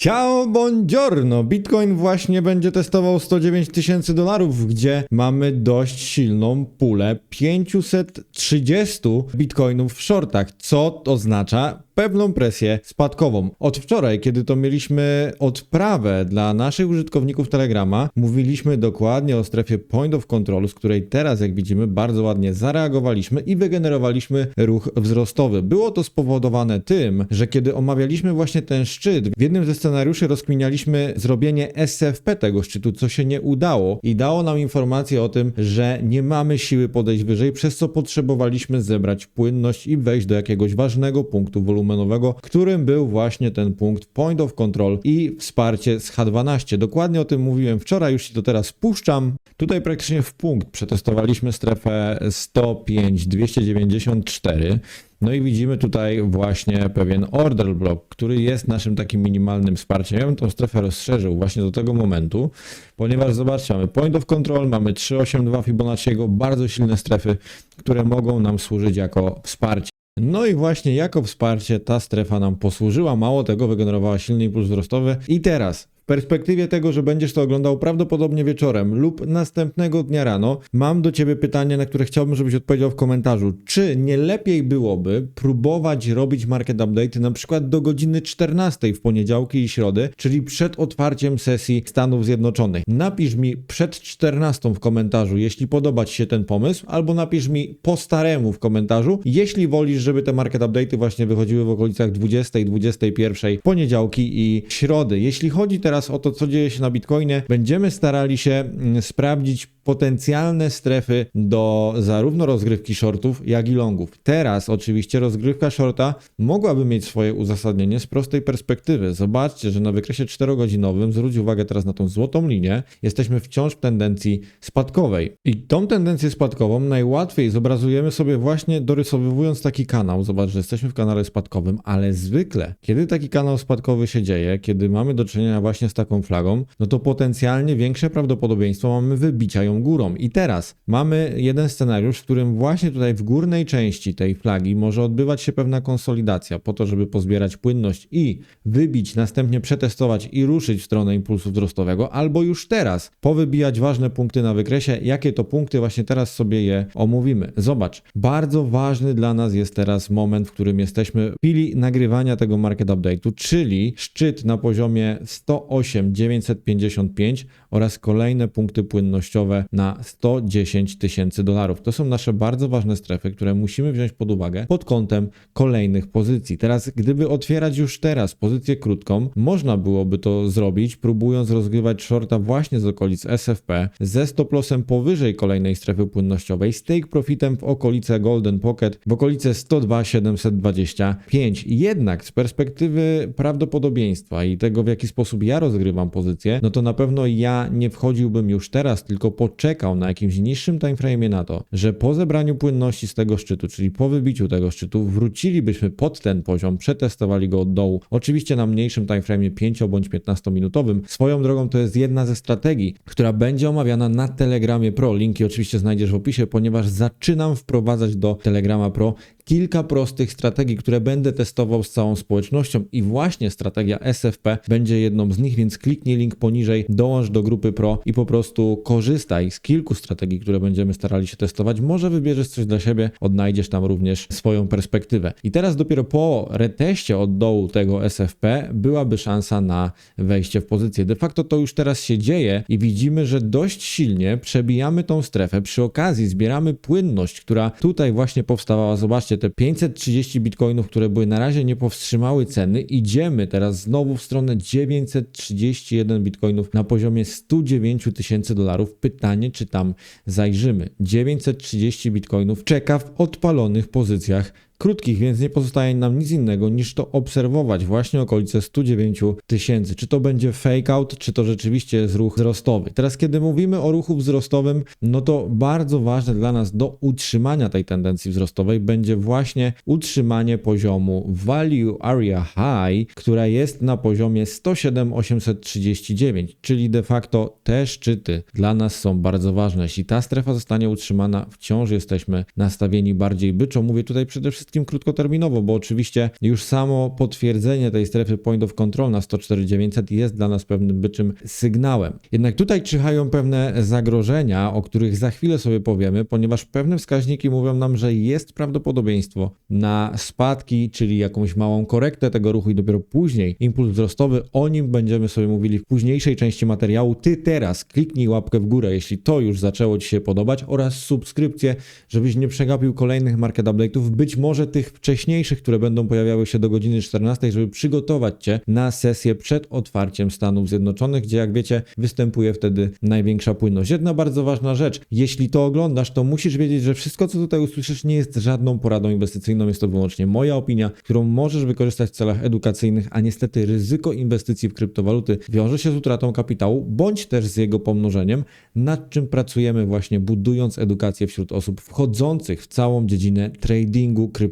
Ciao, buongiorno! Bitcoin właśnie będzie testował 109 tysięcy dolarów, gdzie mamy dość silną pulę 530 bitcoinów w shortach, co oznacza pewną presję spadkową. Od wczoraj, kiedy to mieliśmy odprawę dla naszych użytkowników Telegrama, mówiliśmy dokładnie o strefie point of control, z której teraz, jak widzimy, bardzo ładnie zareagowaliśmy i wygenerowaliśmy ruch wzrostowy. Było to spowodowane tym, że kiedy omawialiśmy właśnie ten szczyt, w jednym ze scenariuszy rozkminialiśmy zrobienie SFP tego szczytu, co się nie udało i dało nam informację o tym, że nie mamy siły podejść wyżej, przez co potrzebowaliśmy zebrać płynność i wejść do jakiegoś ważnego punktu wolumenowego, którym był właśnie ten punkt point of control i wsparcie z H12. Dokładnie o tym mówiłem wczoraj, już się to teraz puszczam. Tutaj praktycznie w punkt przetestowaliśmy strefę 105 294. No i widzimy tutaj właśnie pewien order block, który jest naszym takim minimalnym wsparciem. Ja bym tą strefę rozszerzył właśnie do tego momentu, ponieważ zobaczcie, mamy point of control, mamy 382 Fibonacciego, bardzo silne strefy, które mogą nam służyć jako wsparcie. No i właśnie jako wsparcie ta strefa nam posłużyła, mało tego wygenerowała silny impuls wzrostowy. I teraz perspektywie tego, że będziesz to oglądał prawdopodobnie wieczorem lub następnego dnia rano, mam do Ciebie pytanie, na które chciałbym, żebyś odpowiedział w komentarzu. Czy nie lepiej byłoby próbować robić market update na przykład do godziny 14 w poniedziałki i środy, czyli przed otwarciem sesji Stanów Zjednoczonych? Napisz mi przed 14 w komentarzu, jeśli podoba Ci się ten pomysł, albo napisz mi po staremu w komentarzu, jeśli wolisz, żeby te market update'y właśnie wychodziły w okolicach 20, 21, poniedziałki i środy. Jeśli chodzi teraz o to, co dzieje się na Bitcoinie, będziemy starali się mm, sprawdzić potencjalne strefy do zarówno rozgrywki shortów, jak i longów. Teraz oczywiście rozgrywka shorta mogłaby mieć swoje uzasadnienie z prostej perspektywy. Zobaczcie, że na wykresie 4-godzinowym, zwróć uwagę teraz na tą złotą linię, jesteśmy wciąż w tendencji spadkowej. I tą tendencję spadkową najłatwiej zobrazujemy sobie właśnie dorysowywując taki kanał. Zobacz, że jesteśmy w kanale spadkowym, ale zwykle, kiedy taki kanał spadkowy się dzieje, kiedy mamy do czynienia właśnie z taką flagą, no to potencjalnie większe prawdopodobieństwo mamy wybicia ją górą. I teraz mamy jeden scenariusz, w którym właśnie tutaj w górnej części tej flagi może odbywać się pewna konsolidacja po to, żeby pozbierać płynność i wybić, następnie przetestować i ruszyć w stronę impulsu wzrostowego, albo już teraz powybijać ważne punkty na wykresie. Jakie to punkty właśnie teraz sobie je omówimy. Zobacz, bardzo ważny dla nas jest teraz moment, w którym jesteśmy w chwili nagrywania tego market update'u, czyli szczyt na poziomie 108 955 oraz kolejne punkty płynnościowe na 110 tysięcy dolarów. To są nasze bardzo ważne strefy, które musimy wziąć pod uwagę pod kątem kolejnych pozycji. Teraz, gdyby otwierać już teraz pozycję krótką, można byłoby to zrobić, próbując rozgrywać shorta właśnie z okolic SFP, ze stop lossem powyżej kolejnej strefy płynnościowej, z take profitem w okolice Golden Pocket, w okolice 102 725. Jednak z perspektywy prawdopodobieństwa i tego, w jaki sposób ja rozgrywam pozycję, no to na pewno ja nie wchodziłbym już teraz, tylko poczekał na jakimś niższym timeframe'ie na to, że po zebraniu płynności z tego szczytu, czyli po wybiciu tego szczytu, wrócilibyśmy pod ten poziom, przetestowali go od dołu. Oczywiście na mniejszym timeframe'ie 5 bądź 15 minutowym. Swoją drogą to jest jedna ze strategii, która będzie omawiana na Telegramie Pro. Linki oczywiście znajdziesz w opisie, ponieważ zaczynam wprowadzać do Telegrama Pro kilka prostych strategii, które będę testował z całą społecznością i właśnie strategia SFP będzie jedną z nich, więc kliknij link poniżej, dołącz do grupy Pro i po prostu korzystaj z kilku strategii, które będziemy starali się testować. Może wybierzesz coś dla siebie, odnajdziesz tam również swoją perspektywę. I teraz dopiero po reteście od dołu tego SFP byłaby szansa na wejście w pozycję. De facto to już teraz się dzieje i widzimy, że dość silnie przebijamy tą strefę. Przy okazji zbieramy płynność, która tutaj właśnie powstawała. Zobaczcie, te 530 bitcoinów, które były na razie nie powstrzymały ceny. Idziemy teraz znowu w stronę 931 bitcoinów na poziomie 109 tysięcy dolarów. Pytanie, czy tam zajrzymy. 930 bitcoinów czeka w odpalonych pozycjach krótkich, więc nie pozostaje nam nic innego niż to obserwować właśnie okolice 109 tysięcy. Czy to będzie fake out, czy to rzeczywiście jest ruch wzrostowy. Teraz, kiedy mówimy o ruchu wzrostowym, no to bardzo ważne dla nas do utrzymania tej tendencji wzrostowej będzie właśnie utrzymanie poziomu Value Area High, która jest na poziomie 107 839, czyli de facto te szczyty dla nas są bardzo ważne. Jeśli ta strefa zostanie utrzymana, wciąż jesteśmy nastawieni bardziej byczo. Mówię tutaj przede wszystkim wszystkim krótkoterminowo, bo oczywiście już samo potwierdzenie tej strefy point of control na 104.900 jest dla nas pewnym byczym sygnałem. Jednak tutaj czyhają pewne zagrożenia, o których za chwilę sobie powiemy, ponieważ pewne wskaźniki mówią nam, że jest prawdopodobieństwo na spadki, czyli jakąś małą korektę tego ruchu i dopiero później impuls wzrostowy. O nim będziemy sobie mówili w późniejszej części materiału. Ty teraz kliknij łapkę w górę, jeśli to już zaczęło Ci się podobać oraz subskrypcję, żebyś nie przegapił kolejnych market update'ów, być może tych wcześniejszych, które będą pojawiały się do godziny 14, żeby przygotować Cię na sesję przed otwarciem Stanów Zjednoczonych, gdzie jak wiecie występuje wtedy największa płynność. Jedna bardzo ważna rzecz, jeśli to oglądasz, to musisz wiedzieć, że wszystko co tutaj usłyszysz nie jest żadną poradą inwestycyjną, jest to wyłącznie moja opinia, którą możesz wykorzystać w celach edukacyjnych, a niestety ryzyko inwestycji w kryptowaluty wiąże się z utratą kapitału, bądź też z jego pomnożeniem, nad czym pracujemy właśnie budując edukację wśród osób wchodzących w całą dziedzinę tradingu kryptowalut.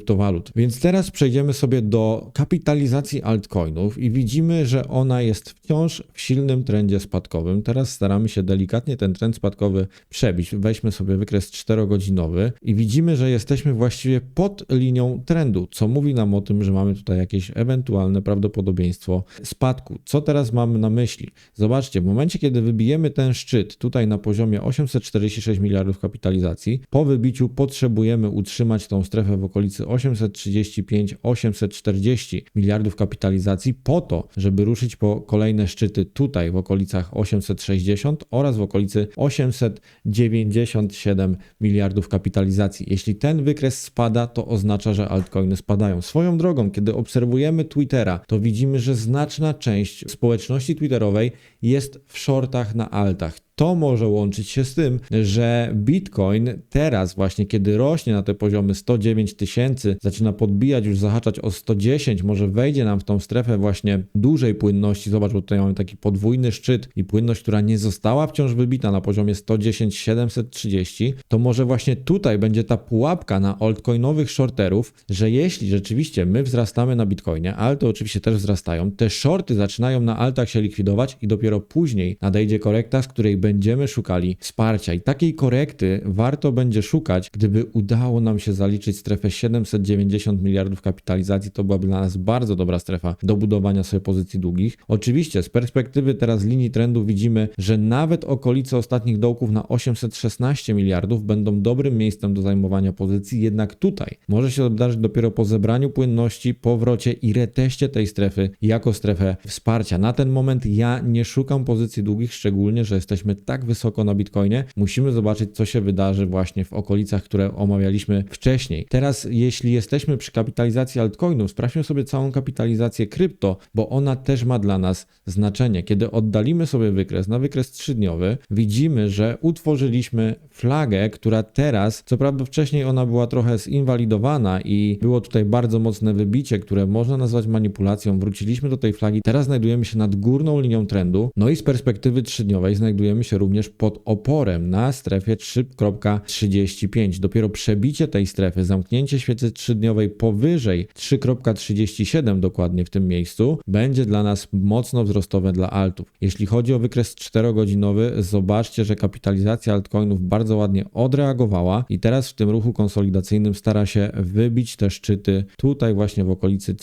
Więc teraz przejdziemy sobie do kapitalizacji altcoinów i widzimy, że ona jest wciąż w silnym trendzie spadkowym. Teraz staramy się delikatnie ten trend spadkowy przebić. Weźmy sobie wykres 4-godzinowy i widzimy, że jesteśmy właściwie pod linią trendu, co mówi nam o tym, że mamy tutaj jakieś ewentualne prawdopodobieństwo spadku. Co teraz mamy na myśli? Zobaczcie, w momencie, kiedy wybijemy ten szczyt tutaj na poziomie 846 miliardów kapitalizacji, po wybiciu potrzebujemy utrzymać tą strefę w okolicy 835-840 miliardów kapitalizacji po to, żeby ruszyć po kolejne szczyty tutaj w okolicach 860 oraz w okolicy 897 miliardów kapitalizacji. Jeśli ten wykres spada, to oznacza, że altcoiny spadają. Swoją drogą, kiedy obserwujemy Twittera, to widzimy, że znaczna część społeczności twitterowej jest w shortach na altach. To może łączyć się z tym, że Bitcoin teraz właśnie, kiedy rośnie na te poziomy 109 tysięcy, zaczyna podbijać, już zahaczać o 110, może wejdzie nam w tą strefę właśnie dużej płynności. Zobacz, bo tutaj mamy taki podwójny szczyt i płynność, która nie została wciąż wybita na poziomie 110 730, to może właśnie tutaj będzie ta pułapka na altcoinowych shorterów, że jeśli rzeczywiście my wzrastamy na Bitcoinie, alty oczywiście też wzrastają, te shorty zaczynają na altach się likwidować i dopiero później nadejdzie korekta, z której będziemy szukali wsparcia. I takiej korekty warto będzie szukać, gdyby udało nam się zaliczyć strefę 790 miliardów kapitalizacji. To byłaby dla nas bardzo dobra strefa do budowania sobie pozycji długich. Oczywiście z perspektywy teraz linii trendu widzimy, że nawet okolice ostatnich dołków na 816 miliardów będą dobrym miejscem do zajmowania pozycji, jednak tutaj może się to wydarzyć dopiero po zebraniu płynności, powrocie i reteście tej strefy jako strefę wsparcia. Na ten moment ja nie szukam pozycji długich, szczególnie, że jesteśmy tak wysoko na Bitcoinie. Musimy zobaczyć, co się wydarzy właśnie w okolicach, które omawialiśmy wcześniej. Teraz, jeśli jesteśmy przy kapitalizacji altcoinów, sprawdźmy sobie całą kapitalizację krypto, bo ona też ma dla nas znaczenie. Kiedy oddalimy sobie wykres na wykres trzydniowy, widzimy, że utworzyliśmy flagę, która teraz, co prawda wcześniej ona była trochę zinwalidowana i było tutaj bardzo mocne wybicie, które można nazwać manipulacją. Wróciliśmy do tej flagi, teraz znajdujemy się nad górną linią trendu, no i z perspektywy trzydniowej znajdujemy się również pod oporem na strefie 3.35. Dopiero przebicie tej strefy, zamknięcie świecy trzydniowej powyżej 3.37 dokładnie w tym miejscu, będzie dla nas mocno wzrostowe dla altów. Jeśli chodzi o wykres 4-godzinowy, zobaczcie, że kapitalizacja altcoinów bardzo ładnie odreagowała i teraz w tym ruchu konsolidacyjnym stara się wybić te szczyty tutaj właśnie w okolicy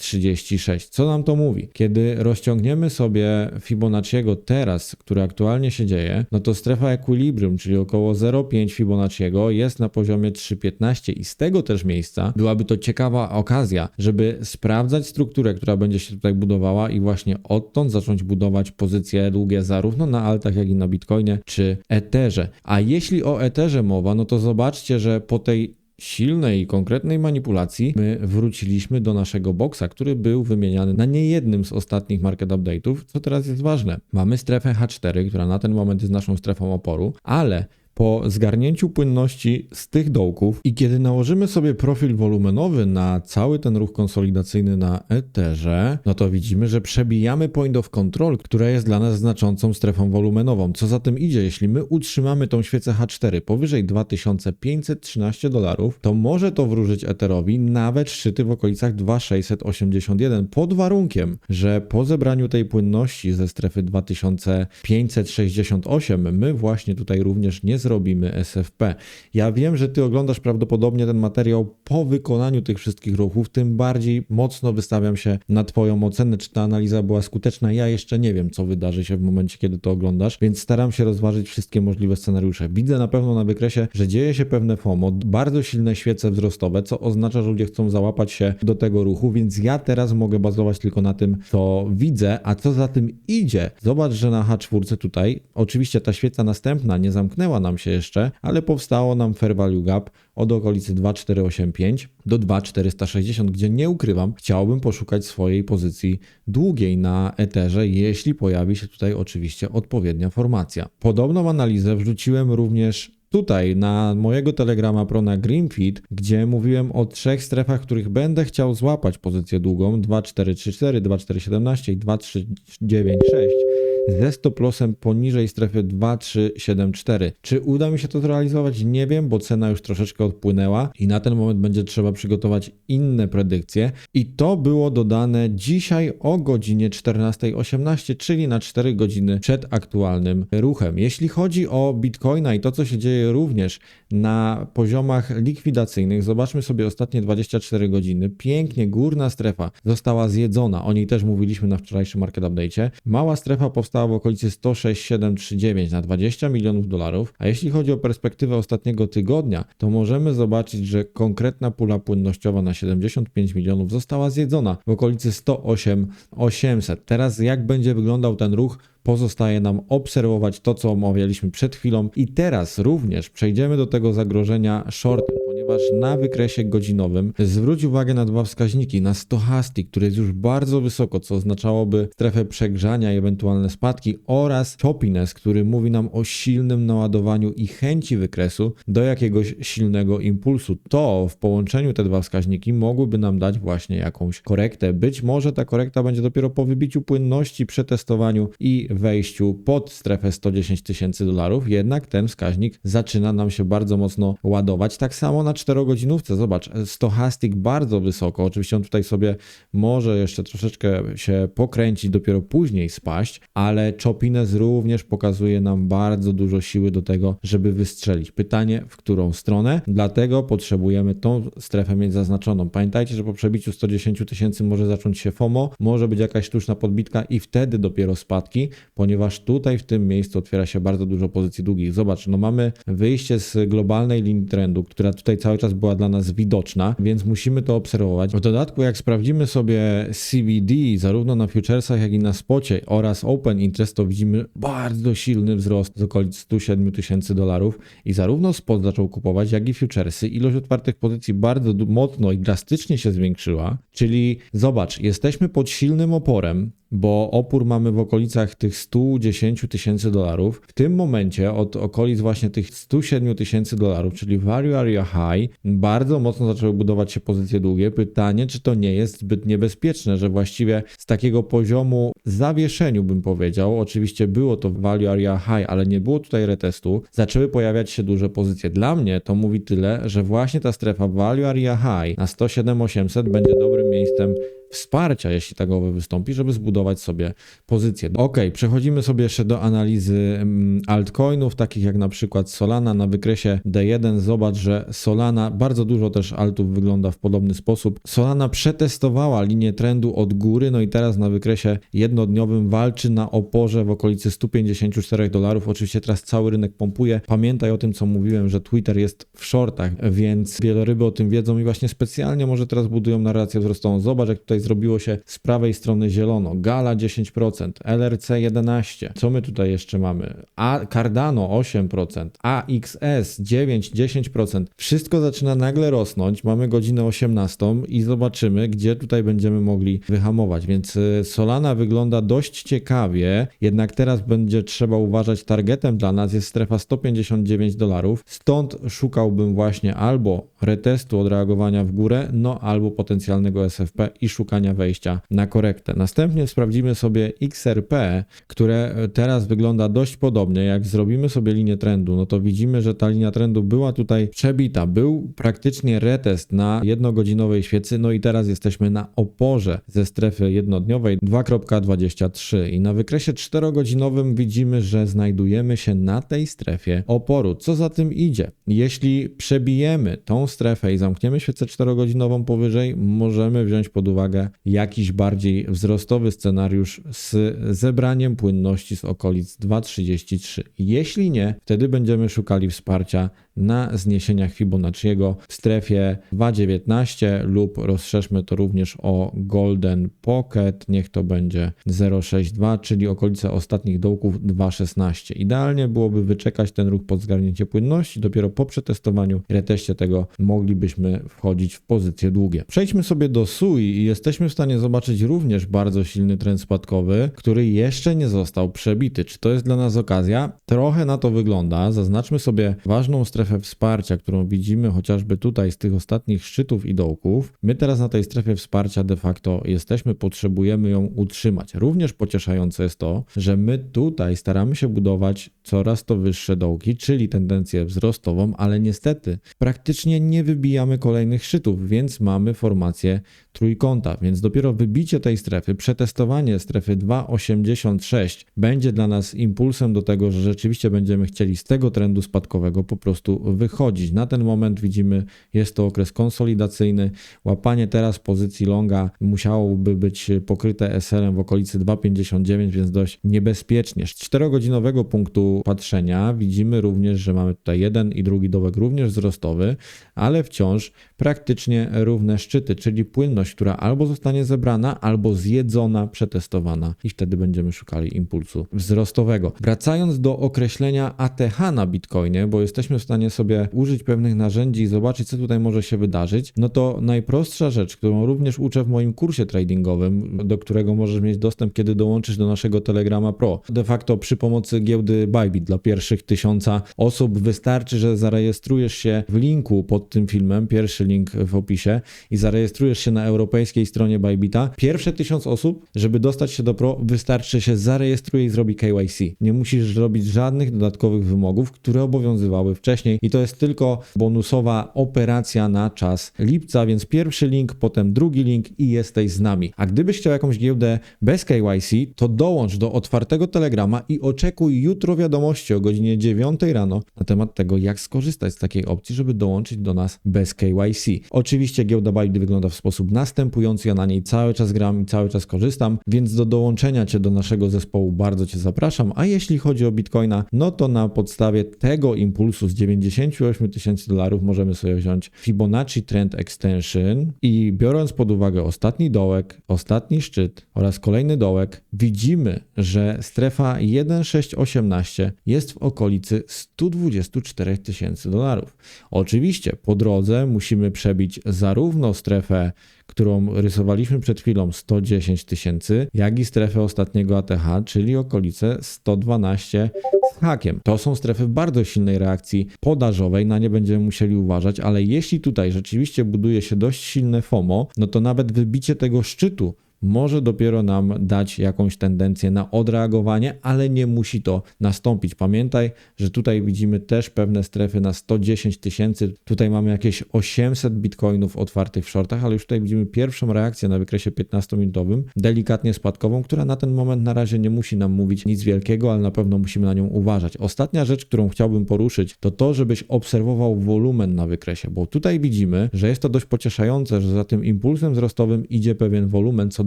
3.36. Co nam to mówi? Kiedy rozciągniemy sobie Fibonacciego teraz, który aktualnie się dzieje, no to strefa equilibrium, czyli około 0,5 Fibonacciego jest na poziomie 3,15 i z tego też miejsca byłaby to ciekawa okazja, żeby sprawdzać strukturę, która będzie się tutaj budowała i właśnie odtąd zacząć budować pozycje długie zarówno na altach, jak i na Bitcoinie czy Etherze. A jeśli o Etherze mowa, no to zobaczcie, że po tej silnej i konkretnej manipulacji my wróciliśmy do naszego boksa, który był wymieniany na niejednym z ostatnich market update'ów, co teraz jest ważne. Mamy strefę H4, która na ten moment jest naszą strefą oporu, ale po zgarnięciu płynności z tych dołków i kiedy nałożymy sobie profil wolumenowy na cały ten ruch konsolidacyjny na Etherze, no to widzimy, że przebijamy point of control, która jest dla nas znaczącą strefą wolumenową. Co za tym idzie, jeśli my utrzymamy tą świecę H4 powyżej 2513 dolarów, to może to wróżyć Etherowi nawet szczyty w okolicach 2681 pod warunkiem, że po zebraniu tej płynności ze strefy 2568 my właśnie tutaj również nie zrobimy robimy SFP. Ja wiem, że ty oglądasz prawdopodobnie ten materiał po wykonaniu tych wszystkich ruchów, tym bardziej mocno wystawiam się na twoją ocenę, czy ta analiza była skuteczna. Ja jeszcze nie wiem, co wydarzy się w momencie, kiedy to oglądasz, więc staram się rozważyć wszystkie możliwe scenariusze. Widzę na pewno na wykresie, że dzieje się pewne FOMO, bardzo silne świece wzrostowe, co oznacza, że ludzie chcą załapać się do tego ruchu, więc ja teraz mogę bazować tylko na tym, co widzę, a co za tym idzie. Zobacz, że na H4 tutaj, oczywiście ta świeca następna nie zamknęła nam się jeszcze, ale powstało nam fair value gap od okolicy 2485 do 2460, gdzie nie ukrywam, chciałbym poszukać swojej pozycji długiej na Etherze, jeśli pojawi się tutaj oczywiście odpowiednia formacja. Podobną analizę wrzuciłem również tutaj na mojego Telegrama Pro na Greenfeed, gdzie mówiłem o trzech strefach, których będę chciał złapać pozycję długą 2434, 2417 i 2396 ze stop lossem poniżej strefy 2374. Czy uda mi się to zrealizować? Nie wiem, bo cena już troszeczkę odpłynęła i na ten moment będzie trzeba przygotować inne predykcje. I to było dodane dzisiaj o godzinie 14.18, czyli na 4 godziny przed aktualnym ruchem. Jeśli chodzi o Bitcoina i to, co się dzieje również na poziomach likwidacyjnych, zobaczmy sobie ostatnie 24 godziny. Pięknie górna strefa została zjedzona. O niej też mówiliśmy na wczorajszym market update. Mała strefa powstała w okolicy 106,739 na 20 milionów dolarów, a jeśli chodzi o perspektywę ostatniego tygodnia, to możemy zobaczyć, że konkretna pula płynnościowa na 75 milionów została zjedzona w okolicy 108,800. Teraz jak będzie wyglądał ten ruch? Pozostaje nam obserwować to, co omawialiśmy przed chwilą i teraz również przejdziemy do tego zagrożenia shortem, ponieważ na wykresie godzinowym zwróć uwagę na dwa wskaźniki, na stochastic, który jest już bardzo wysoko, co oznaczałoby strefę przegrzania i ewentualne spadki oraz choppiness, który mówi nam o silnym naładowaniu i chęci wykresu do jakiegoś silnego impulsu. To w połączeniu te dwa wskaźniki mogłyby nam dać właśnie jakąś korektę. Być może ta korekta będzie dopiero po wybiciu płynności, przetestowaniu i wejściu pod strefę 110 tysięcy dolarów, jednak ten wskaźnik zaczyna nam się bardzo mocno ładować. Tak samo na 4-godzinówce, zobacz, stochastic bardzo wysoko, oczywiście on tutaj sobie może jeszcze troszeczkę się pokręcić, dopiero później spaść, ale Chopines również pokazuje nam bardzo dużo siły do tego, żeby wystrzelić. Pytanie, w którą stronę? Dlatego potrzebujemy tą strefę mieć zaznaczoną. Pamiętajcie, że po przebiciu 110 tysięcy może zacząć się FOMO, może być jakaś sztuczna podbitka i wtedy dopiero spadki, ponieważ tutaj w tym miejscu otwiera się bardzo dużo pozycji długich. Zobacz, no mamy wyjście z globalnej linii trendu, która tutaj cały czas była dla nas widoczna, więc musimy to obserwować. W dodatku, jak sprawdzimy sobie CBD zarówno na futuresach, jak i na spocie oraz open interest, to widzimy bardzo silny wzrost z okolic 107 tysięcy dolarów i zarówno spot zaczął kupować, jak i futuresy. Ilość otwartych pozycji bardzo mocno i drastycznie się zwiększyła, czyli zobacz, jesteśmy pod silnym oporem, bo opór mamy w okolicach tych 110 tysięcy dolarów. W tym momencie od okolic właśnie tych 107 tysięcy dolarów, czyli value area high, bardzo mocno zaczęły budować się pozycje długie. Pytanie, czy to nie jest zbyt niebezpieczne, że właściwie z takiego poziomu zawieszeniu bym powiedział, oczywiście było to value area high, ale nie było tutaj retestu, zaczęły pojawiać się duże pozycje. Dla mnie to mówi tyle, że właśnie ta strefa value area high na 107,800 będzie dobrym miejscem wsparcia, jeśli takowe wystąpi, żeby zbudować sobie pozycję. Ok, przechodzimy sobie jeszcze do analizy mm, altcoinów, takich jak na przykład Solana na wykresie D1. Zobacz, że Solana, bardzo dużo też altów wygląda w podobny sposób. Solana przetestowała linię trendu od góry, no i teraz na wykresie jednodniowym walczy na oporze w okolicy 154 dolarów. Oczywiście teraz cały rynek pompuje. Pamiętaj o tym, co mówiłem, że Twitter jest w shortach, więc wieloryby o tym wiedzą i właśnie specjalnie może teraz budują narrację wzrostową. Zobacz, jak tutaj zrobiło się z prawej strony zielono. Gala 10%, LRC 11%. Co my tutaj jeszcze mamy? A Cardano 8%, AXS 9, 10%. Wszystko zaczyna nagle rosnąć. Mamy godzinę 18 i zobaczymy, gdzie tutaj będziemy mogli wyhamować. Więc y, Solana wygląda dość ciekawie, jednak teraz będzie trzeba uważać targetem dla nas jest strefa 159 dolarów. Stąd szukałbym właśnie albo retestu odreagowania w górę, no albo potencjalnego SFP i szukał szukania wejścia na korektę. Następnie sprawdzimy sobie XRP, które teraz wygląda dość podobnie. Jak zrobimy sobie linię trendu, no to widzimy, że ta linia trendu była tutaj przebita. Był praktycznie retest na jednogodzinowej świecy, no i teraz jesteśmy na oporze ze strefy jednodniowej 2.23 i na wykresie 4-godzinowym widzimy, że znajdujemy się na tej strefie oporu. Co za tym idzie? Jeśli przebijemy tą strefę i zamkniemy świecę 4-godzinową powyżej, możemy wziąć pod uwagę jakiś bardziej wzrostowy scenariusz z zebraniem płynności z okolic 2.33. Jeśli nie, wtedy będziemy szukali wsparcia na zniesieniach Fibonacciego w strefie 2.19 lub rozszerzmy to również o Golden Pocket, niech to będzie 0.62, czyli okolice ostatnich dołków 2.16. Idealnie byłoby wyczekać ten ruch pod zgarnięcie płynności, dopiero po przetestowaniu reteście tego moglibyśmy wchodzić w pozycje długie. Przejdźmy sobie do SUI i jesteśmy w stanie zobaczyć również bardzo silny trend spadkowy, który jeszcze nie został przebity. Czy to jest dla nas okazja? Trochę na to wygląda. Zaznaczmy sobie ważną strefę wsparcia, którą widzimy chociażby tutaj z tych ostatnich szczytów i dołków. My teraz na tej strefie wsparcia de facto jesteśmy, potrzebujemy ją utrzymać. Również pocieszające jest to, że my tutaj staramy się budować coraz to wyższe dołki, czyli tendencję wzrostową, ale niestety praktycznie nie wybijamy kolejnych szczytów, więc mamy formację trójkąta, więc dopiero wybicie tej strefy, przetestowanie strefy 2,86 będzie dla nas impulsem do tego, że rzeczywiście będziemy chcieli z tego trendu spadkowego po prostu wychodzić. Na ten moment widzimy, jest to okres konsolidacyjny. Łapanie teraz pozycji longa musiałoby być pokryte SL-em w okolicy 2,59, więc dość niebezpiecznie. Z 4-godzinowego punktu patrzenia widzimy również, że mamy tutaj jeden i drugi dołek również wzrostowy, ale wciąż praktycznie równe szczyty, czyli płynność, która albo zostanie zebrana, albo zjedzona, przetestowana i wtedy będziemy szukali impulsu wzrostowego. Wracając do określenia ATH na Bitcoinie, bo jesteśmy w stanie sobie użyć pewnych narzędzi i zobaczyć, co tutaj może się wydarzyć, no to najprostsza rzecz, którą również uczę w moim kursie tradingowym, do którego możesz mieć dostęp, kiedy dołączysz do naszego Telegrama Pro. De facto przy pomocy giełdy Bybit dla pierwszych tysiąca osób wystarczy, że zarejestrujesz się w linku pod tym filmem, pierwszy link w opisie i zarejestrujesz się na europejskiej stronie Bybita. Pierwsze tysiąc osób, żeby dostać się do Pro, wystarczy się zarejestruje i zrobi KYC. Nie musisz robić żadnych dodatkowych wymogów, które obowiązywały wcześniej i to jest tylko bonusowa operacja na czas lipca, więc pierwszy link, potem drugi link i jesteś z nami. A gdybyś chciał jakąś giełdę bez KYC, to dołącz do otwartego Telegrama i oczekuj jutro wiadomości o godzinie 9 rano na temat tego, jak skorzystać z takiej opcji, żeby dołączyć do nas bez KYC. Oczywiście giełda Bybit wygląda w sposób następujący, ja na niej cały czas gram i cały czas korzystam, więc do dołączenia Cię do naszego zespołu bardzo Cię zapraszam, a jeśli chodzi o Bitcoina, no to na podstawie tego impulsu z 98 tysięcy dolarów możemy sobie wziąć Fibonacci Trend Extension i biorąc pod uwagę ostatni dołek, ostatni szczyt oraz kolejny dołek, widzimy, że strefa 1,618 jest w okolicy 124 tysięcy dolarów. Oczywiście po drodze musimy przebić zarówno strefę którą rysowaliśmy przed chwilą 110 tysięcy, jak i strefę ostatniego ATH, czyli okolice 112 z hakiem. To są strefy bardzo silnej reakcji podażowej, na nie będziemy musieli uważać, ale jeśli tutaj rzeczywiście buduje się dość silne FOMO, no to nawet wybicie tego szczytu może dopiero nam dać jakąś tendencję na odreagowanie, ale nie musi to nastąpić. Pamiętaj, że tutaj widzimy też pewne strefy na 110 tysięcy. Tutaj mamy jakieś 800 bitcoinów otwartych w shortach, ale już tutaj widzimy pierwszą reakcję na wykresie 15-minutowym, delikatnie spadkową, która na ten moment na razie nie musi nam mówić nic wielkiego, ale na pewno musimy na nią uważać. Ostatnia rzecz, którą chciałbym poruszyć, to to, żebyś obserwował wolumen na wykresie, bo tutaj widzimy, że jest to dość pocieszające, że za tym impulsem wzrostowym idzie pewien wolumen, co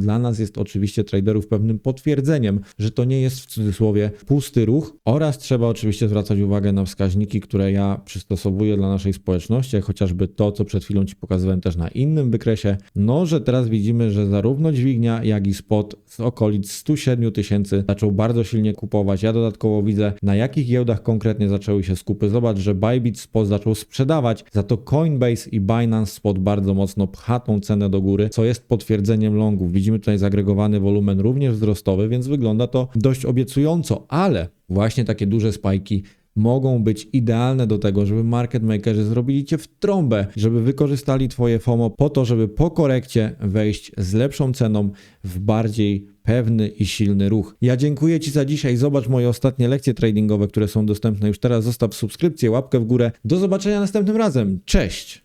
dla nas jest oczywiście traderów pewnym potwierdzeniem, że to nie jest w cudzysłowie pusty ruch oraz trzeba oczywiście zwracać uwagę na wskaźniki, które ja przystosowuję dla naszej społeczności, chociażby to, co przed chwilą Ci pokazywałem też na innym wykresie, no, że teraz widzimy, że zarówno dźwignia, jak i spot z okolic 107 tysięcy zaczął bardzo silnie kupować. Ja dodatkowo widzę, na jakich giełdach konkretnie zaczęły się skupy. Zobacz, że Bybit Spot zaczął sprzedawać, za to Coinbase i Binance Spot bardzo mocno pcha tą cenę do góry, co jest potwierdzeniem longów. Widzimy tutaj zagregowany wolumen również wzrostowy, więc wygląda to dość obiecująco, ale właśnie takie duże spajki mogą być idealne do tego, żeby market makerzy zrobili cię w trąbę, żeby wykorzystali twoje FOMO po to, żeby po korekcie wejść z lepszą ceną w bardziej pewny i silny ruch. Ja dziękuję Ci za dzisiaj. Zobacz moje ostatnie lekcje tradingowe, które są dostępne już teraz. Zostaw subskrypcję, łapkę w górę. Do zobaczenia następnym razem. Cześć!